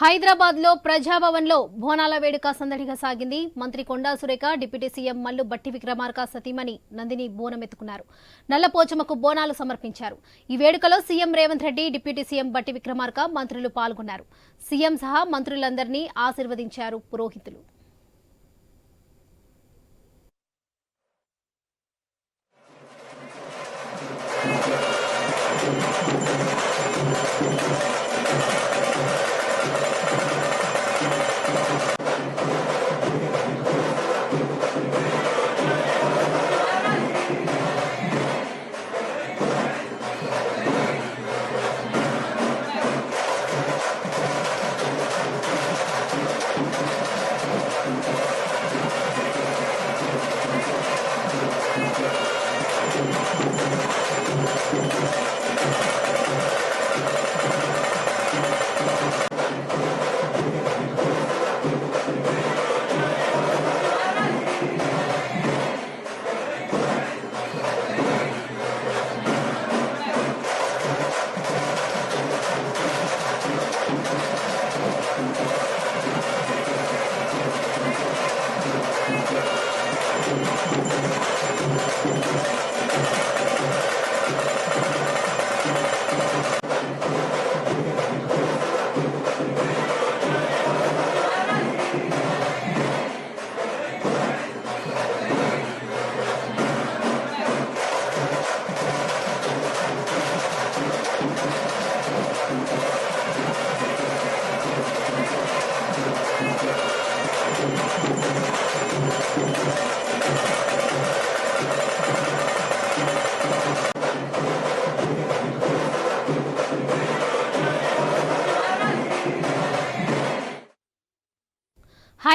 హైదరాబాద్లో ప్రజాభవన్లో బోనాల వేడుక సందడిగా సాగింది. మంత్రి కొండా సురేఖ డిప్యూటీ సీఎం మల్లు బట్టి విక్రమార్క సతీమణి నందిని బోనం ఎత్తుకున్నారు నల్లపోచమకు బోనాలు సమర్పించారు. ఈ వేడుకలో CM Revanth Reddy deputy CM Bhatti Vikramarka మంత్రులు పాల్గొన్నారు. సీఎం సహా మంత్రులందరినీ ఆశీర్వదించారు పురోహితులు.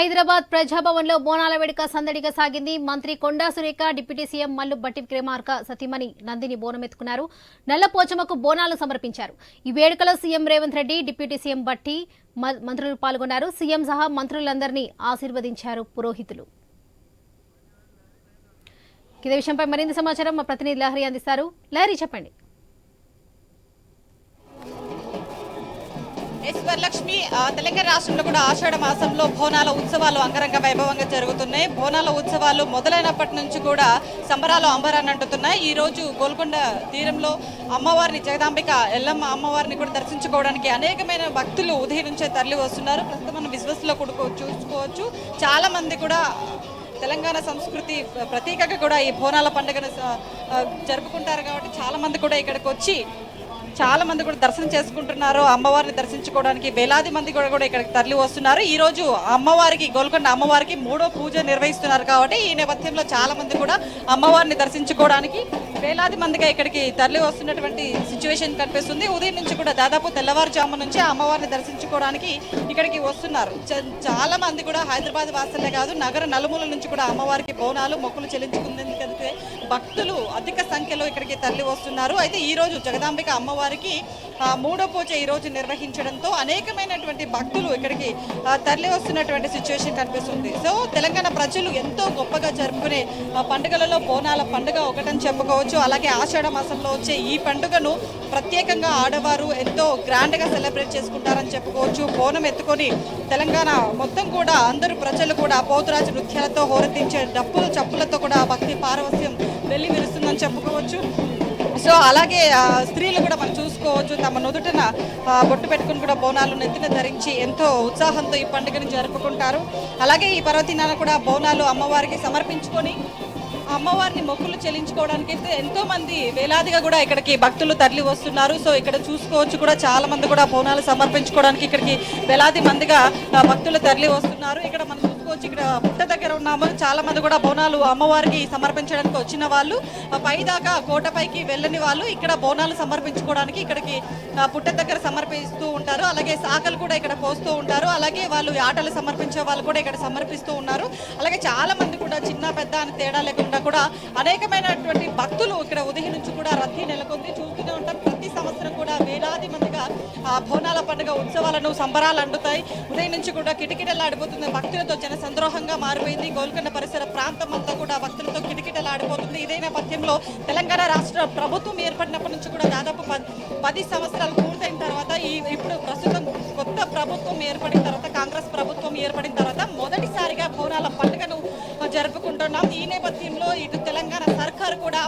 హైదరాబాద్ ప్రజాభవన్లో బోనాల వేడుక సందడిగా సాగింది. మంత్రి కొండా సురేఖ డిప్యూటీ సీఎం మల్లు బట్టి విక్రమార్క సతీమణి నందిని బోనం ఎత్తుకున్నారు నల్లపోచమకు బోనాలు సమర్పించారు. ఈ వేడుకలో CM Revanth Reddy deputy CM Bhatti మంత్రులు పాల్గొన్నారు. సీఎం సహా మంత్రులందరినీ ఆశీర్వదించారు పురోహితులు. ఇదే విషయంపై మరింత సమాచారం మా ప్రతినిధి లహరి అందిస్తారు. లహరి చెప్పండి. ఎస్ వరలక్ష్మి తెలంగాణ రాష్ట్రంలో కూడా ఆషాఢ మాసంలో బోనాల ఉత్సవాలు అంగరంగ వైభవంగా జరుగుతున్నాయి. బోనాల ఉత్సవాలు మొదలైనప్పటి నుంచి కూడా సంబరాలు అంబరాన్ని అంటున్నాయి ఈ రోజు గోల్కొండ తీరంలో అమ్మవారిని జగదాంబిక ఎల్లమ్మ అమ్మవారిని కూడా దర్శించుకోవడానికి అనేకమైన భక్తులు ఉదయం నుంచే తరలి వస్తున్నారు. ప్రస్తుతం మనం విజువల్స్ కూడా చూసుకోవచ్చు. చాలా మంది కూడా తెలంగాణ సంస్కృతి ప్రతీకగా కూడా ఈ బోనాల పండుగను జరుపుకుంటారు కాబట్టి చాలా మంది కూడా ఇక్కడికి వచ్చి చాలా మంది కూడా దర్శనం చేసుకుంటున్నారు. అమ్మవారిని దర్శించుకోవడానికి వేలాది మంది కూడా కూడా ఇక్కడికి తరలి వస్తున్నారు. ఈ రోజు అమ్మవారికి గోల్కొండ అమ్మవారికి మూడో పూజ నిర్వహిస్తున్నారు కాబట్టి ఈ నేపథ్యంలో చాలా మంది కూడా అమ్మవారిని దర్శించుకోవడానికి వేలాది మందిగా ఇక్కడికి తరలి వస్తున్నటువంటి సిచ్యువేషన్ కనిపిస్తుంది. ఉదయం నుంచి కూడా దాదాపు తెల్లవారుజాము నుంచి అమ్మవారిని దర్శించుకోవడానికి ఇక్కడికి వస్తున్నారు. చాలా మంది కూడా హైదరాబాద్ వాసులే కాదు నగర నలుమూల నుంచి కూడా అమ్మవారికి బోనాలు మొక్కులు చెల్లించుకునేందుకైతే భక్తులు అధిక సంఖ్యలో ఇక్కడికి తరలి వస్తున్నారు. అయితే ఈ రోజు జగదాంబిక అమ్మవారికి మూడో పూజ ఈ రోజు నిర్వహించడంతో అనేకమైనటువంటి భక్తులు ఇక్కడికి తరలి వస్తున్నటువంటి సిచ్యువేషన్ కనిపిస్తుంది. సో తెలంగాణ ప్రజలు ఎంతో గొప్పగా జరుపుకునే ఆ, పండుగలలో బోనాల పండుగ ఒకటని చెప్పుకోవచ్చు. అలాగే ఆషాఢ మాసంలో వచ్చే ఈ పండుగను ప్రత్యేకంగా ఆడవారు ఎంతో గ్రాండ్గా సెలబ్రేట్ చేసుకుంటారని చెప్పుకోవచ్చు. బోనం ఎత్తుకొని తెలంగాణ మొత్తం కూడా అందరూ ప్రజలు కూడా పోతురాజు నృత్యాలతో హోరెత్తించే డప్పులు చప్పులతో కూడా భక్తి పారవస్యం వెళ్ళి విరుస్తుందని చెప్పుకోవచ్చు. సో అలాగే స్త్రీలు కూడా మనం చూసుకోవచ్చు. తమ నుదుటన బొట్టు పెట్టుకుని కూడా బోనాలు నెత్తిన ధరించి ఎంతో ఉత్సాహంతో ఈ పండుగను జరుపుకుంటారు. అలాగే ఈ పర్వదినాన కూడా బోనాలు అమ్మవారికి సమర్పించుకొని అమ్మవారిని మొక్కులు చెల్లించుకోవడానికి అయితే ఎంతో మంది వేలాదిగా కూడా ఇక్కడికి భక్తులు తరలి వస్తున్నారు. సో ఇక్కడ చూసుకోవచ్చు కూడా చాలా మంది కూడా బోనాలు సమర్పించుకోవడానికి ఇక్కడికి వేలాది మందిగా భక్తులు తరలి వస్తున్నారు. ఇక్కడ మనం చూసుకోవచ్చు ఇక్కడ పుట్ట దగ్గర ఉన్నాము. చాలా మంది కూడా బోనాలు అమ్మవారికి సమర్పించడానికి వచ్చిన వాళ్ళు. పైదాకా కోటపైకి వెళ్ళని వాళ్ళు ఇక్కడ బోనాలు సమర్పించుకోవడానికి ఇక్కడికి పుట్ట దగ్గర సమర్పిస్తూ ఉంటారు. అలాగే సాకలు కూడా ఇక్కడ పోస్తూ ఉంటారు. అలాగే వాళ్ళు ఆటలు సమర్పించే వాళ్ళు కూడా ఇక్కడ సమర్పిస్తూ ఉన్నారు. అలాగే చాలా చిన్న పెద్ద అని తేడా లేకుండా కూడా అనేకమైనటువంటి భక్తులు ఇక్కడ ఉదయం నుంచి కూడా రద్దీ నెలకొంది. చూస్తూనే ఉంటాం. ప్రతి సంవత్సరం కూడా వేలాది మందిగా ఆ బోనాల పండుగ ఉత్సవాలను సంబరాలు అండుతాయి. ఉదయం నుంచి కూడా కిటకిటలాడిపోతుంది భక్తులతో జన సంద్రోహంగా మారిపోయింది. గోల్కొండ పరిసర ప్రాంతం అంతా కూడా భక్తులతో కిటకిటలాడిపోతుంది ఇదే నేపథ్యంలో తెలంగాణ రాష్ట్ర ప్రభుత్వం ఏర్పడినప్పటి నుంచి కూడా దాదాపు పది సంవత్సరాలు పూర్తయిన తర్వాత ఈ ఇప్పుడు ప్రస్తుతం కొత్త ప్రభుత్వం ఏర్పడిన తర్వాత కాంగ్రెస్ ప్రభుత్వం ఏర్పడిన తర్వాత మొదటిసారిగా బోనాల పండుగను జరుపుకుంటున్నాం. ఈ నేపథ్యంలో ఇటు తెలంగాణ సర్కారు కూడా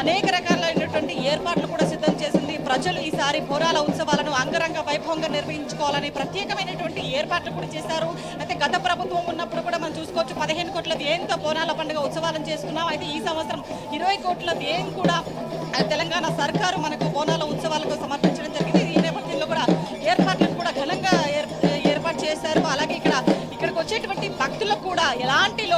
అనేక రకాలైనటువంటి ఏర్పాట్లు కూడా సిద్ధం చేసింది. ప్రజలు ఈసారి బోనాల ఉత్సవాలను అంగరంగ వైభవంగా నిర్వహించుకోవాలని ప్రత్యేకమైనటువంటి ఏర్పాట్లు కూడా చేశారు. అయితే గత ప్రభుత్వం ఉన్నప్పుడు కూడా మనం చూసుకోవచ్చు పదిహేను కోట్ల దేంతో బోనాల పండుగ ఉత్సవాలను చేసుకున్నాం. అయితే ఈ సంవత్సరం ఇరవై కోట్ల దేం కూడా తెలంగాణ సర్కారు మనకు బోనాల ఉత్సవాలకు సమర్పించారు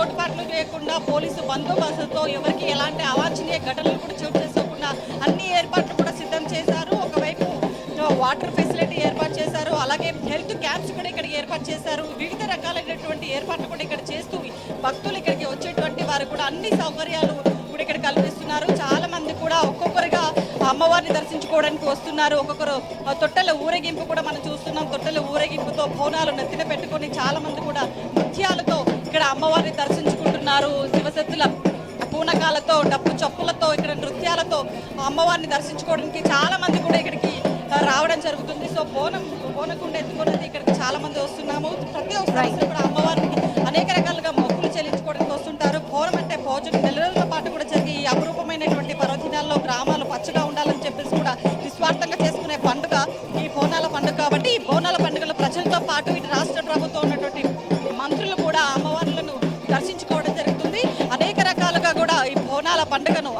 లోటుపాట్లు చేయకుండా పోలీసు బందోబస్తుతో ఎవరికి ఎలాంటి అవాంఛనీయ ఘటనలు కూడా చోటు చేసుకోకుండా అన్ని ఏర్పాట్లు కూడా సిద్ధం చేశారు. ఒకవైపు వాటర్ ఫెసిలిటీ ఏర్పాటు చేశారు. అలాగే హెల్త్ క్యాంప్స్ కూడా ఇక్కడ ఏర్పాటు చేశారు. వివిధ రకాలైనటువంటి ఏర్పాట్లు కూడా ఇక్కడ చేస్తూ భక్తులు ఇక్కడికి వచ్చేటువంటి వారు కూడా అన్ని సౌకర్యాలు కూడా ఇక్కడ కల్పిస్తున్నారు. చాలా మంది కూడా ఒక్కొక్కరుగా అమ్మవారిని దర్శించుకోవడానికి వస్తున్నారు. ఒక్కొక్కరు తొట్టెల ఊరేగింపు కూడా మనం చూస్తున్నాం. తొట్టెల ఊరేగింపుతో బోనాలు నెత్తిన పెట్టుకొని చాలా మంది కూడా నృత్యాలతో ఇక్కడ అమ్మవారిని దర్శించుకుంటున్నారు. శివశక్తుల పూనకాలతో డప్పు చప్పులతో ఇక్కడ నృత్యాలతో అమ్మవారిని దర్శించుకోవడానికి చాలా మంది కూడా ఇక్కడికి రావడం జరుగుతుంది. సో బోనం బోనకుండా ఎత్తుకున్నది ఇక్కడికి చాలా మంది వస్తున్నాము. ప్రతి ఒక్క సంవత్సరం కూడా అమ్మవారికి అనేక రకాలుగా మొక్కులు చెల్లించుకోవడానికి వస్తుంటారు. బోనం అంటే భోజనం నెల రోజుల పాటు కూడా జరిగే ఈ అపురూపమైనటువంటి పర్వదినాల్లో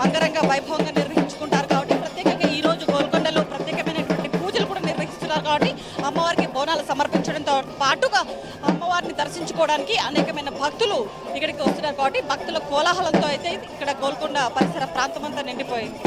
అంగరంగ వైభవంగా నిర్వహించుకుంటారు కాబట్టి ప్రత్యేకంగా ఈ రోజు గోల్కొండలో ప్రత్యేకమైనటువంటి పూజలు కూడా నిర్వహిస్తున్నారు కాబట్టి అమ్మవారికి బోనాలు సమర్పించడంతో పాటుగా అమ్మవారిని దర్శించుకోవడానికి అనేకమైన భక్తులు ఇక్కడికి వస్తున్నారు కాబట్టి భక్తుల కోలాహలంతో అయితే ఇక్కడ గోల్కొండ పరిసర ప్రాంతం అంతా నిండిపోయింది.